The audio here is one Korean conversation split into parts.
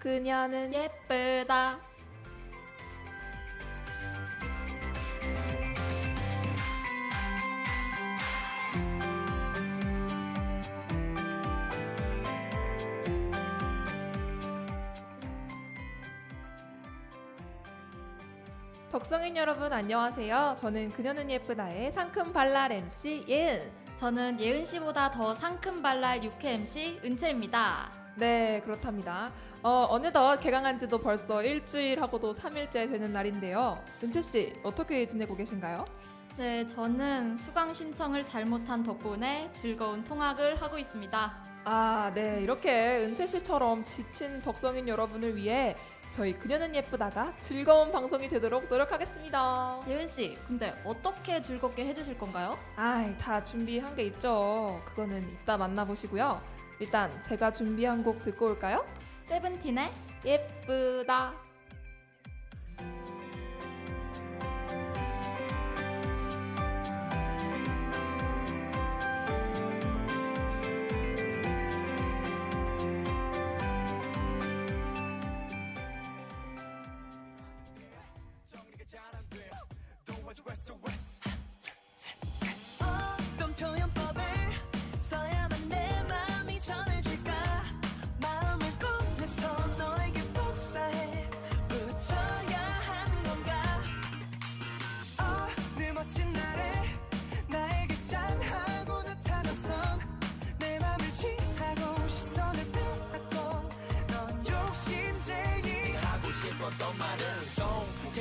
그녀는 예쁘다. 덕성인 여러분 안녕하세요. 저는 그녀는 예쁘다의 상큼 발랄 MC 예은. 저는 예은 씨보다 더 상큼 발랄 육회 MC 은채입니다. 네, 그렇답니다. 어, 어느덧 개강한 지도 벌써 일주일하고도 3일째 되는 날인데요. 은채 씨, 어떻게 지내고 계신가요? 네, 저는 수강 신청을 잘못한 덕분에 즐거운 통학을 하고 있습니다. 아, 네. 이렇게 은채 씨처럼 지친 덕성인 여러분을 위해 저희 그녀는 예쁘다가 즐거운 방송이 되도록 노력하겠습니다. 예은 씨, 근데 어떻게 즐겁게 해주실 건가요? 아이, 다 준비한 게 있죠. 그거는 이따 만나보시고요. 일단 제가 준비한 곡 듣고 올까요? 세븐틴의 예쁘다.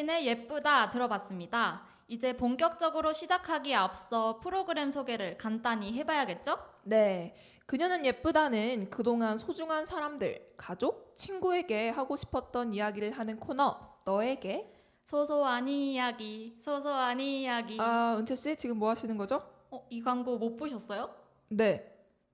네, 세븐틴의 예쁘다 들어봤습니다. 이제 본격적으로 시작하기에 앞서 프로그램 소개를 간단히 해봐야겠죠? 네. 그녀는 예쁘다는 그동안 소중한 사람들, 가족, 친구에게 하고 싶었던 이야기를 하는 코너, 너에게. 소소한 이야기, 소소한 이야기. 아, 은채 씨, 지금 뭐 하시는 거죠? 어, 이 광고 못 보셨어요? 네.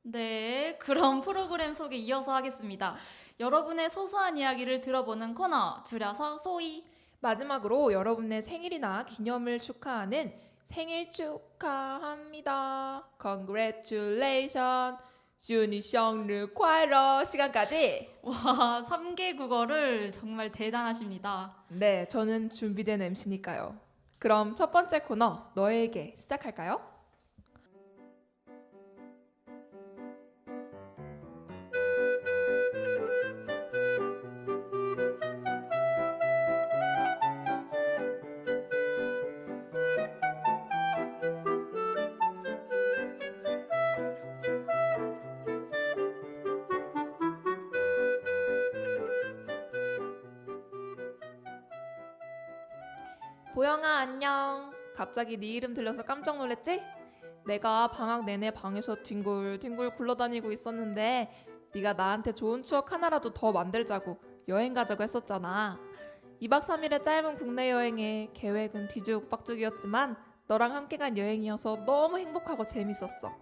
네, 그럼 프로그램 소개 이어서 하겠습니다. 여러분의 소소한 이야기를 들어보는 코너, 줄여서 소이. 마지막으로 여러분의 생일이나 기념을 축하하는 생일 축하합니다. Congratulation. 준이 생일 快乐 시간까지 와 3개 국어를 정말 대단하십니다. 네, 저는 준비된 MC니까요. 그럼 첫 번째 코너 너에게 시작할까요? 보영아 안녕. 갑자기 네 이름 들려서 깜짝 놀랐지? 내가 방학 내내 방에서 뒹굴뒹굴 굴러다니고 있었는데 네가 나한테 좋은 추억 하나라도 더 만들자고 여행 가자고 했었잖아. 2박 3일의 짧은 국내 여행에 계획은 뒤죽박죽이었지만 너랑 함께 간 여행이어서 너무 행복하고 재밌었어.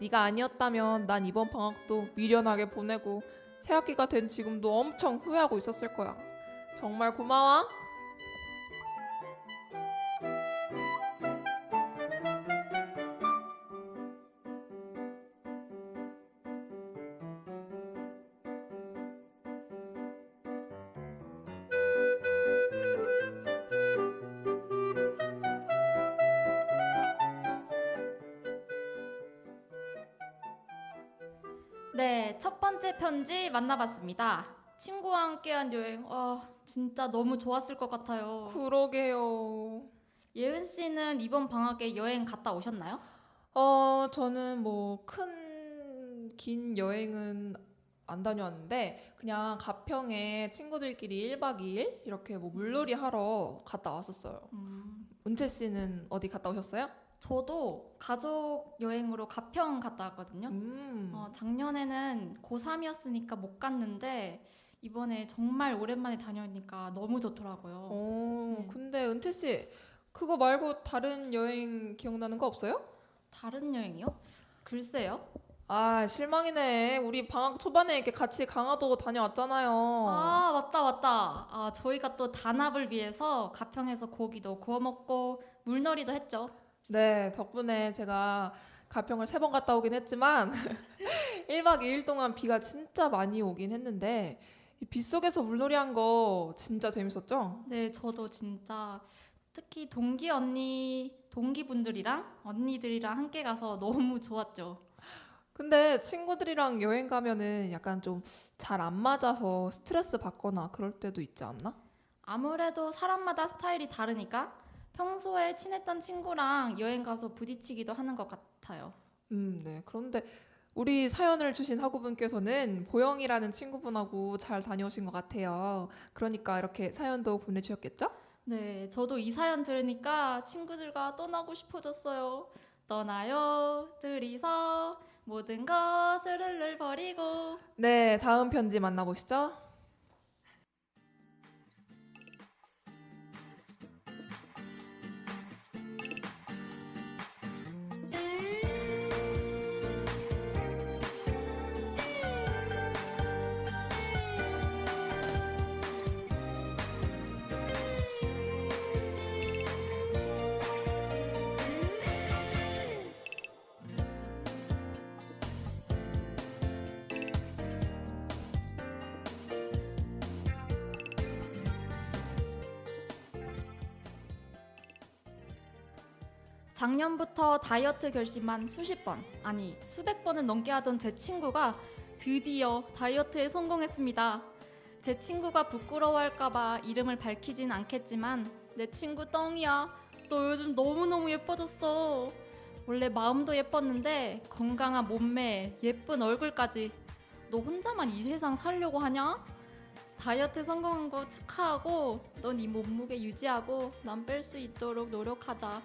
네가 아니었다면 난 이번 방학도 미련하게 보내고 새학기가 된 지금도 엄청 후회하고 있었을 거야. 정말 고마워. 네, 첫 번째 편지 만나봤습니다. 친구와 함께한 여행, 아, 진짜 너무 좋았을 것 같아요. 그러게요. 예은 씨는 이번 방학에 여행 갔다 오셨나요? 어, 어, 저는 뭐 큰 긴 여행은 안 다녀왔는데 그냥 가평에 친구들끼리 1박 2일 이렇게 뭐 물놀이 하러 갔다 왔었어요. 음, 은채 씨는 어디 갔다 오셨어요? 저도 가족 여행으로 가평 갔다 왔거든요. 음. 어, 작년에는 고3이었으니까 못 갔는데 이번에 정말 오랜만에 다녀오니까 너무 좋더라고요. 어, 네. 근데 은채 씨 그거 말고 다른 여행 기억나는 거 없어요? 다른 여행이요? 글쎄요. 아, 실망이네. 우리 방학 초반에 이렇게 같이 강화도 다녀왔잖아요. 아, 맞다, 맞다. 아, 저희가 또 단합을 위해서 가평에서 고기도 구워 먹고 물놀이도 했죠. 네, 덕분에 제가 가평을 세 번 갔다 오긴 했지만 1박 2일 동안 비가 진짜 많이 오긴 했는데 이 빗속에서 물놀이 한 거 진짜 재밌었죠? 네, 저도 진짜 특히 동기 언니, 동기분들이랑 언니들이랑 함께 가서 너무 좋았죠. 근데 친구들이랑 여행 가면은 약간 좀 잘 안 맞아서 스트레스 받거나 그럴 때도 있지 않나? 아무래도 사람마다 스타일이 다르니까 평소에 친했던 친구랑 여행 가서 부딪히기도 하는 것 같아요. 음, 네. 그런데 우리 사연을 주신 학우분께서는 보영이라는 친구분하고 잘 다녀오신 것 같아요. 그러니까 이렇게 사연도 보내주셨겠죠? 네, 저도 이 사연 들으니까 친구들과 떠나고 싶어졌어요. 떠나요, 둘이서 모든 것을 흘를 버리고. 네, 다음 편지 만나보시죠. 작년부터 다이어트 결심만 수십 번, 아니 수백 번은 넘게 하던 제 친구가 드디어 다이어트에 성공했습니다. 제 친구가 부끄러워할까봐 이름을 밝히진 않겠지만 내 친구 떵이야. 너 요즘 너무너무 예뻐졌어. 원래 마음도 예뻤는데 건강한 몸매, 예쁜 얼굴까지. 너 혼자만 이 세상 살려고 하냐? 다이어트 성공한 거 축하하고 넌 이 몸무게 유지하고 난 뺄 수 있도록 노력하자.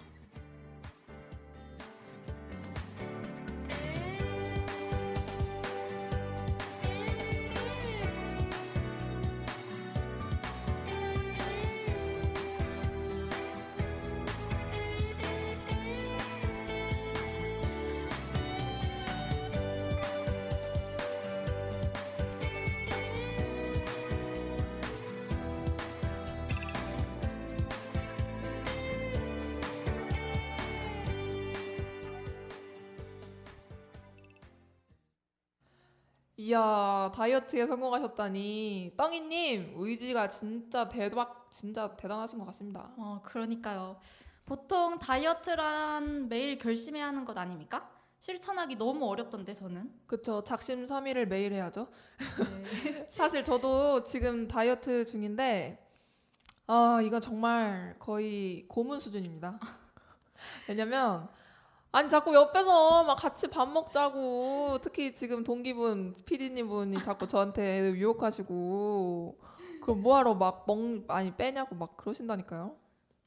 다이어트에 성공하셨다니. 떡이님, 의지가 진짜 대박, 진짜 대단하신 것 같습니다. 어, 그러니까요. 보통 다이어트란 매일 결심해야 하는 것 아닙니까? 실천하기 너무 어렵던데 저는. 그쵸, 작심삼일을 매일 해야죠. 네. 사실 저도 지금 다이어트 중인데, 아, 이건 정말 거의 고문 수준입니다. 왜냐면, 아니, 자꾸 옆에서 막 같이 밥 먹자고, 특히 지금 동기분, PD님 분이 자꾸 저한테 유혹하시고, 그럼 뭐하러 막 먹, 아니, 빼냐고 막 그러신다니까요.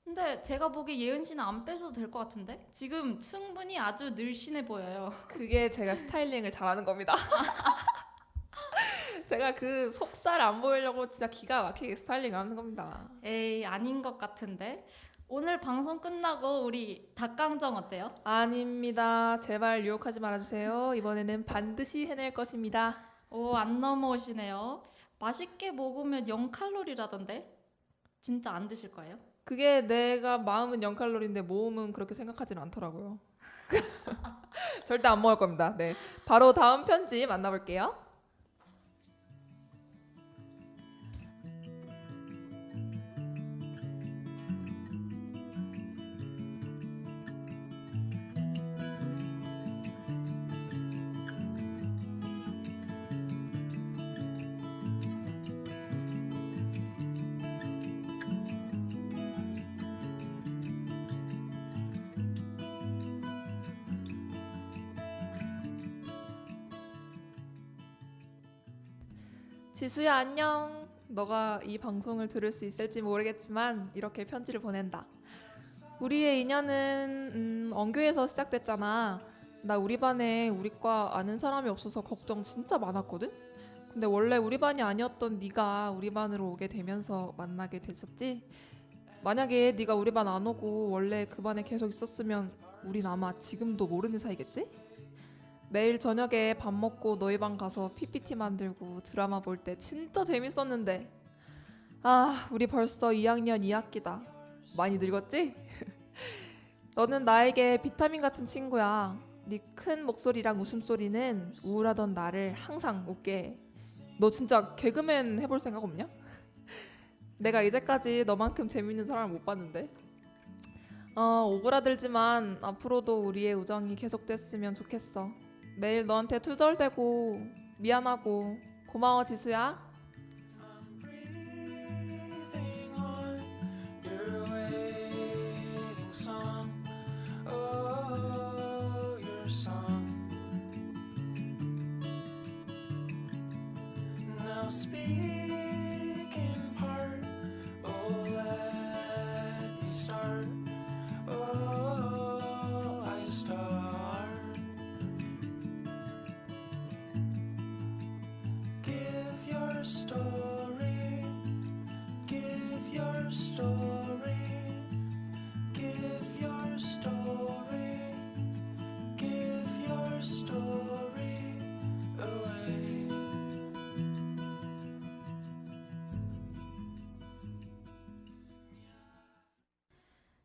근데 제가 보기에 예은 씨는 안 빼셔도 될 것 같은데? 지금 충분히 아주 늘씬해 보여요. 그게 제가 스타일링을 잘하는 겁니다. 제가 그 속살 안 보이려고 진짜 기가 막히게 스타일링 하는 겁니다. 에이, 아닌 것 같은데. 오늘 방송 끝나고 우리 닭강정 어때요? 아닙니다. 제발 유혹하지 말아주세요. 이번에는 반드시 해낼 것입니다. 오, 안 넘어오시네요. 맛있게 먹으면 0칼로리라던데? 진짜 안 드실 거예요? 그게 내가 마음은 0칼로리인데 몸은 그렇게 생각하지는 않더라고요. 절대 안 먹을 겁니다. 네. 바로 다음 편지 만나볼게요. 지수야 안녕. 너가 이 방송을 들을 수 있을지 모르겠지만 이렇게 편지를 보낸다. 우리의 인연은 음, 언교에서 시작됐잖아. 나 우리 반에 우리 과 아는 사람이 없어서 걱정 진짜 많았거든. 근데 원래 우리 반이 아니었던 네가 우리 반으로 오게 되면서 만나게 됐었지. 만약에 네가 우리 반 안 오고 원래 그 반에 계속 있었으면 우린 아마 지금도 모르는 사이겠지? 매일 저녁에 밥 먹고 너희 방 가서 PPT 만들고 드라마 볼 때 진짜 재밌었는데 아 우리 벌써 2학년 2학기다 많이 늙었지? 너는 나에게 비타민 같은 친구야 네 큰 목소리랑 웃음소리는 우울하던 나를 항상 웃게 해. 너 진짜 개그맨 해볼 생각 없냐? 내가 이제까지 너만큼 재밌는 사람을 못 봤는데 어 오그라들지만 앞으로도 우리의 우정이 계속됐으면 좋겠어 매일 너한테 투덜대고 미안하고 고마워 지수야. breathing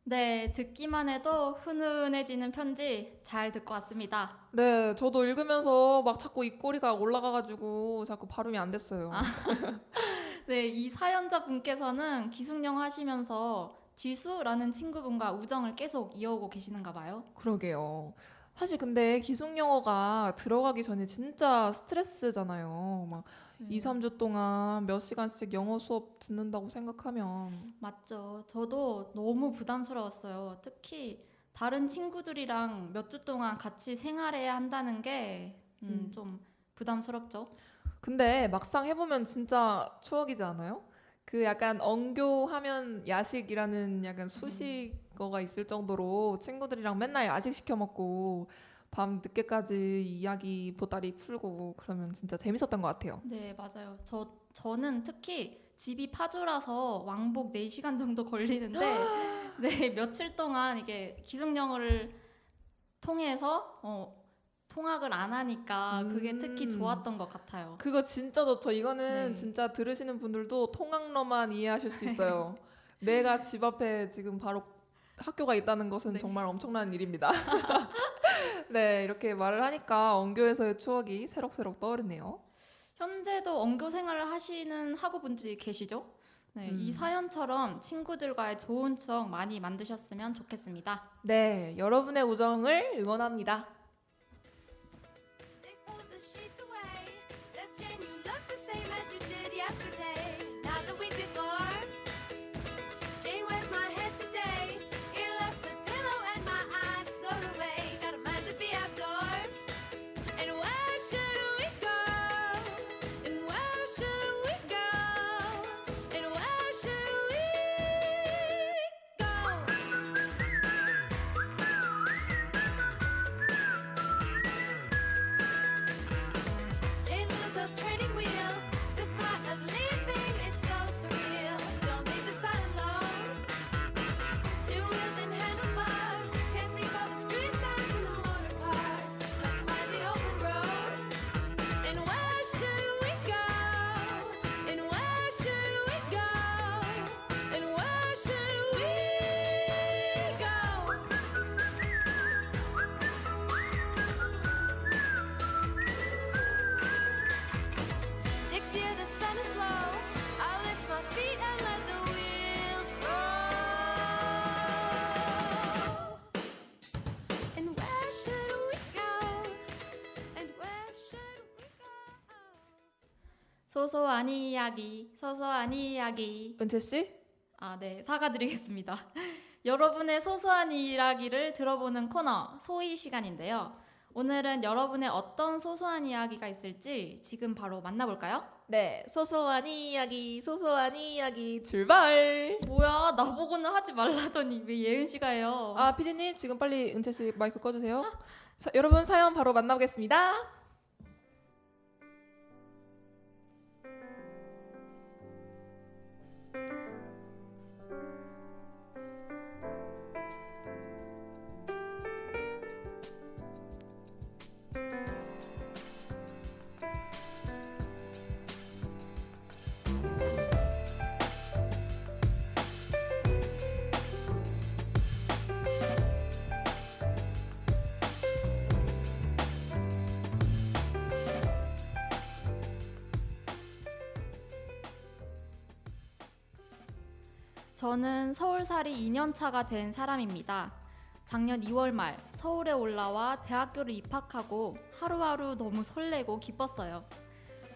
네, 듣기만 해도 훈훈해지는 편지 잘 듣고 왔습니다. 네, 저도 읽으면서 막 자꾸 입꼬리가 올라가가지고 자꾸 발음이 안 됐어요. 네, 이 사연자 분께서는 기숙령 하시면서 지수라는 친구분과 우정을 계속 이어오고 계시는가 봐요. 그러게요. 사실 근데 기숙 영어가 들어가기 전에 진짜 스트레스잖아요. 막 네. 2, 3주 동안 몇 시간씩 영어 수업 듣는다고 생각하면 맞죠. 저도 너무 부담스러웠어요. 특히 다른 친구들이랑 몇 주 동안 같이 생활해야 한다는 게 음, 음. 좀 부담스럽죠. 근데 막상 해보면 진짜 추억이지 않아요? 그 약간 엉교하면 야식이라는 약간 수식어가 있을 정도로 친구들이랑 맨날 야식 시켜 먹고 밤 늦게까지 이야기 보따리 풀고 그러면 진짜 재밌었던 것 같아요. 네, 맞아요. 저 저는 특히 집이 파주라서 왕복 4시간 정도 걸리는데 네, 며칠 동안 이게 기숙 영어를 통해서 어, 통학을 안 하니까 그게 특히 음. 좋았던 것 같아요. 그거 진짜 좋죠. 이거는 네. 진짜 들으시는 분들도 통학로만 이해하실 수 있어요. 내가 집 앞에 지금 바로 학교가 있다는 것은 네. 정말 엄청난 일입니다. 네, 이렇게 말을 하니까 엉교에서의 추억이 새록새록 떠오르네요. 현재도 언교 생활을 하시는 학우분들이 계시죠? 네, 이 음. 사연처럼 친구들과의 좋은 추억 많이 만드셨으면 좋겠습니다. 네, 여러분의 우정을 응원합니다. 소소한 이야기, 소소한 이야기. 은채 씨? 아, 네, 사과드리겠습니다. 여러분의 소소한 이야기를 들어보는 코너 소이 시간인데요. 오늘은 여러분의 어떤 소소한 이야기가 있을지 지금 바로 만나볼까요? 네, 소소한 이야기, 소소한 이야기 출발. 뭐야 나보고는 하지 말라더니 왜 예은 씨가 해요? 아, 피디님 지금 빨리 은채 씨 마이크 꺼주세요. 사, 여러분 사연 바로 만나보겠습니다. 저는 서울살이 2년 차가 된 사람입니다. 작년 2월 말 서울에 올라와 대학교를 입학하고 하루하루 너무 설레고 기뻤어요.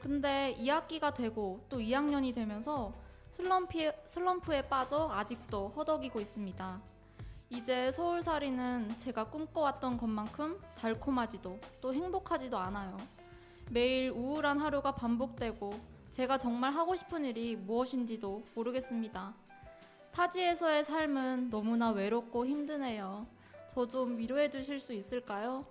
근데 2학기가 되고 또 2학년이 되면서 슬럼프에, 슬럼프에 빠져 아직도 허덕이고 있습니다. 이제 서울살이는 제가 꿈꿔왔던 것만큼 달콤하지도 또 행복하지도 않아요. 매일 우울한 하루가 반복되고 제가 정말 하고 싶은 일이 무엇인지도 모르겠습니다. 타지에서의 삶은 너무나 외롭고 힘드네요. 저 좀 위로해 주실 수 있을까요?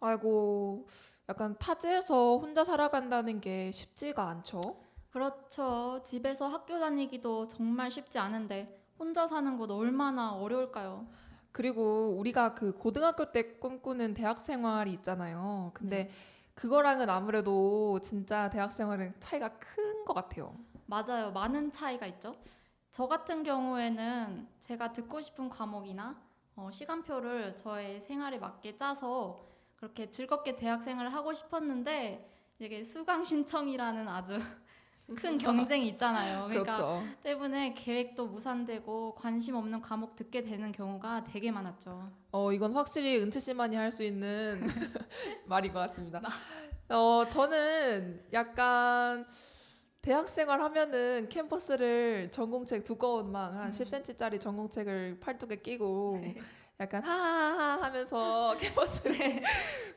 아이고, 약간 타지에서 혼자 살아간다는 게 쉽지가 않죠. 그렇죠. 집에서 학교 다니기도 정말 쉽지 않은데 혼자 사는 것 얼마나 어려울까요? 그리고 우리가 그 고등학교 때 꿈꾸는 대학 생활이 있잖아요. 근데 그거랑은 아무래도 진짜 대학 생활은 차이가 큰 것 같아요. 맞아요. 많은 차이가 있죠. 저 같은 경우에는 제가 듣고 싶은 과목이나 어, 시간표를 저의 생활에 맞게 짜서 그렇게 즐겁게 대학 생활을 하고 싶었는데 이게 수강 신청이라는 아주 큰 경쟁이 있잖아요. 그러니까 그렇죠. 때문에 계획도 무산되고 관심 없는 과목 듣게 되는 경우가 되게 많았죠. 어, 이건 확실히 은채 씨만이 할 수 있는 말인 것 같습니다. 어, 저는 약간 대학생활 하면은 캠퍼스를 전공책 두꺼운 막한 10cm짜리 전공책을 팔뚝에 끼고 약간 하하하 하면서 캠퍼스를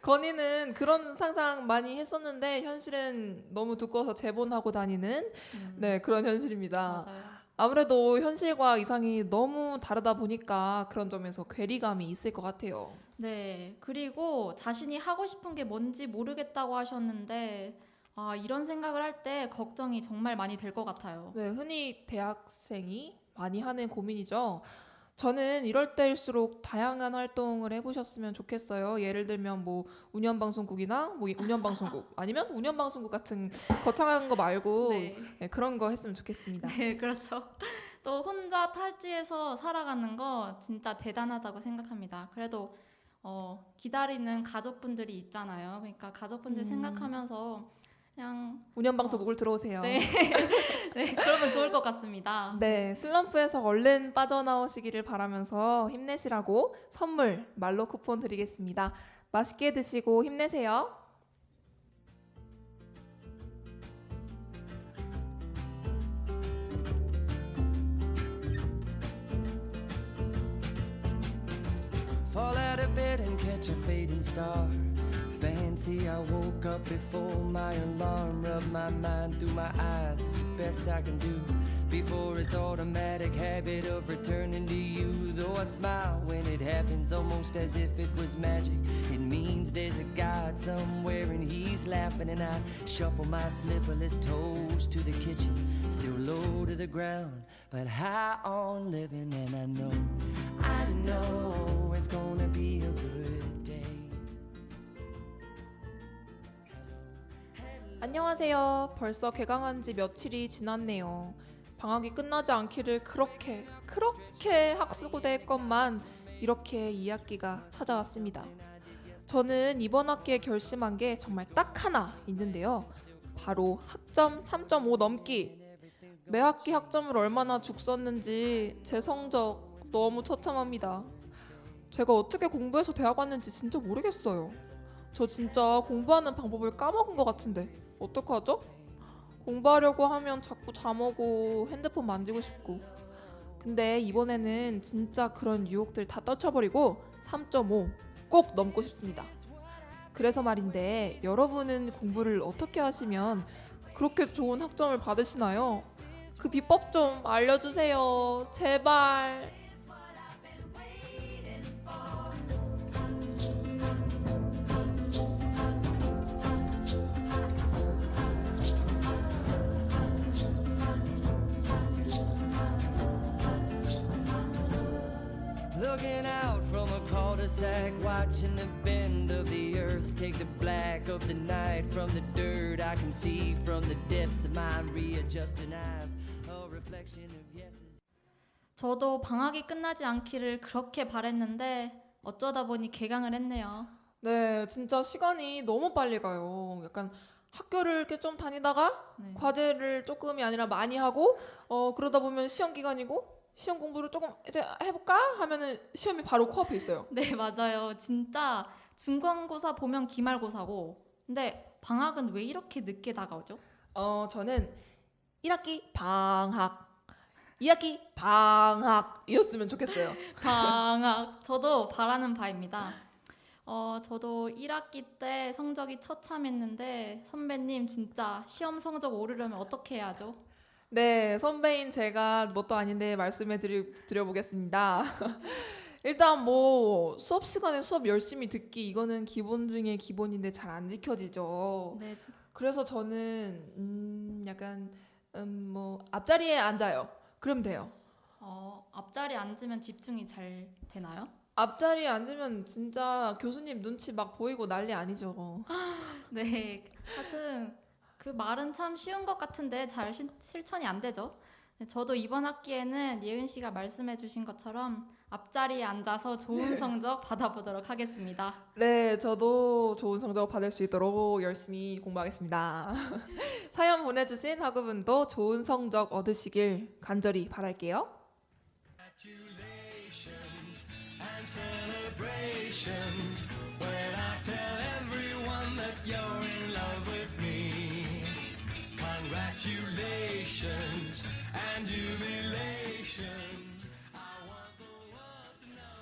거니는 그런 상상 많이 했었는데 현실은 너무 두꺼워서 재본하고 다니는 네 그런 현실입니다. 맞아요. 아무래도 현실과 이상이 너무 다르다 보니까 그런 점에서 괴리감이 있을 것 같아요. 네. 그리고 자신이 하고 싶은 게 뭔지 모르겠다고 하셨는데 아, 이런 생각을 할 때 걱정이 정말 많이 될 것 같아요. 네, 흔히 대학생이 많이 하는 고민이죠. 저는 이럴 때일수록 다양한 활동을 해보셨으면 좋겠어요. 예를 들면 뭐 운영방송국이나 뭐 운영방송국 아니면 운영방송국 같은 거창한 거 말고 네. 네, 그런 거 했으면 좋겠습니다. 네, 그렇죠. 또 혼자 타지에서 살아가는 거 진짜 대단하다고 생각합니다. 그래도 어, 기다리는 가족분들이 있잖아요. 그러니까 가족분들 음. 생각하면서 그냥 운영방송국을 들어오세요. 네. 네, 그러면 좋을 것 같습니다. 네, 슬럼프에서 얼른 빠져나오시기를 바라면서 힘내시라고 선물 말로 쿠폰 드리겠습니다. 맛있게 드시고 힘내세요. Fall out of bed and catch a fading star. Fancy, I woke up before my alarm. Rub my mind through my eyes, it's the best I can do. Before it's automatic habit of returning to you. Though I smile when it happens, almost as if it was magic. It means there's a God somewhere and he's laughing. And I shuffle my slipperless toes to the kitchen, still low to the ground, but high on living. And I know, I know it's gonna be a good 안녕하세요. 벌써 개강한 지 며칠이 지났네요. 방학이 끝나지 않기를 그렇게 그렇게 학수고대 했건만 이렇게 2학기가 찾아왔습니다. 저는 이번 학기에 결심한 게 정말 딱 하나 있는데요. 바로 학점 3.5 넘기. 매 학기 학점을 얼마나 죽 썼는지 제 성적 너무 처참합니다. 제가 어떻게 공부해서 대학 왔는지 진짜 모르겠어요. 저 진짜 공부하는 방법을 까먹은 것 같은데 어떡하죠? 공부하려고 하면 자꾸 잠오고 핸드폰 만지고 싶고 근데 이번에는 진짜 그런 유혹들 다 떨쳐버리고 3.5 꼭 넘고 싶습니다. 그래서 말인데 여러분은 공부를 어떻게 하시면 그렇게 좋은 학점을 받으시나요? 그 비법 좀 알려주세요. 제발. Looking out from a cul-de-sac, watching the bend of the earth take the black of the night from the dirt. I can see from the depths of my readjusting eyes a reflection of yeses. 저도 방학이 끝나지 않기를 그렇게 바랬는데 어쩌다 보니 개강을 했네요. 네, 진짜 시간이 너무 빨리 가요. 약간 학교를 이렇게 좀 다니다가 네. 과제를 조금이 아니라 많이 하고 어 그러다 보면 시험 기간이고 시험 공부를 조금 이제 해볼까 하면은 시험이 바로 코앞에 있어요. 네, 맞아요. 진짜 중간고사 보면 기말고사고. 근데 방학은 왜 이렇게 늦게 다가오죠? 어 저는 1학기 방학, 2학기 방학이었으면 좋겠어요. 방학. 저도 바라는 바입니다. 어, 저도 1학기 때 성적이 처참했는데 선배님 진짜 시험 성적 오르려면 어떻게 해야죠? 네, 선배인 제가 뭣도 아닌데 말씀해 드리, 드려보겠습니다. 일단 뭐 수업 시간에 수업 열심히 듣기 이거는 기본 중에 기본인데 잘 안 지켜지죠. 네, 그래서 저는 음 약간 음 뭐 앞자리에 앉아요. 그럼 돼요. 어, 앞자리 앉으면 집중이 잘 되나요? 앞자리에 앉으면 진짜 교수님 눈치 막 보이고 난리 아니죠. 네, 하여튼 그 말은 참 쉬운 것 같은데 잘 실- 실천이 안 되죠. 네, 저도 이번 학기에는 예은 씨가 말씀해 주신 것처럼 앞자리에 앉아서 좋은 성적 받아보도록 하겠습니다. 네, 저도 좋은 성적 받을 수 있도록 열심히 공부하겠습니다. 사연 보내주신 학우분도 좋은 성적 얻으시길 간절히 바랄게요.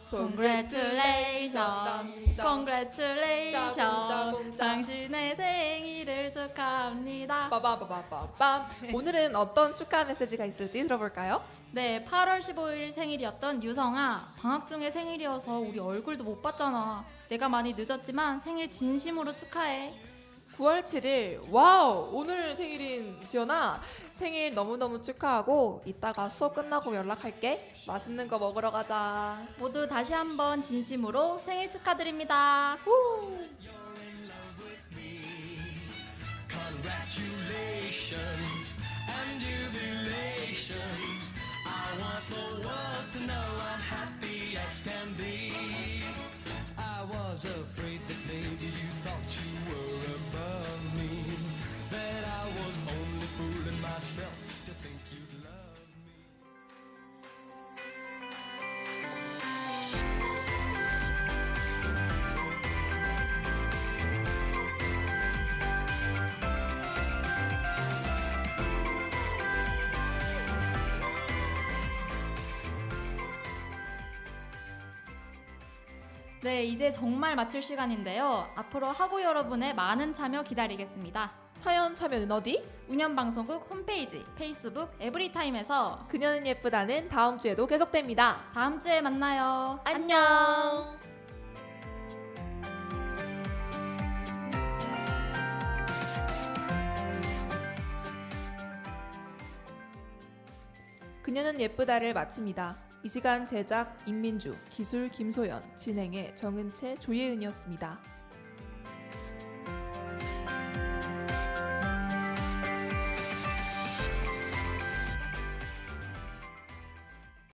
Congratulations, Congratulations. 당신의 생일을 축하합니다. 빠바바바밤. 오늘은 어떤 축하 메시지가 있을지 들어볼까요? 네, 8월 15일 생일이었던 유성아. 방학 중에 생일이어서 우리 얼굴도 못 봤잖아. 내가 많이 늦었지만 생일 진심으로 축하해. 9월 7일 와우 오늘 생일인 지연아 생일 너무너무 축하하고 이따가 수업 끝나고 연락할게 맛있는 거 먹으러 가자 모두 다시 한번 진심으로 생일 축하드립니다. Congratulations and jubilations. I want the world to know I'm happy as can be. I was afraid that maybe you thought you 네, 이제 정말 마칠 시간인데요. 앞으로 하고 여러분의 많은 참여 기다리겠습니다. 사연 참여는 어디? 운영방송국 홈페이지, 페이스북, 에브리타임에서 그녀는 예쁘다는 다음 주에도 계속됩니다 다음 주에 만나요. 안녕 그녀는 예쁘다를 마칩니다. 이 시간 제작 임민주, 기술 김소연, 진행의 정은채, 조예은이었습니다.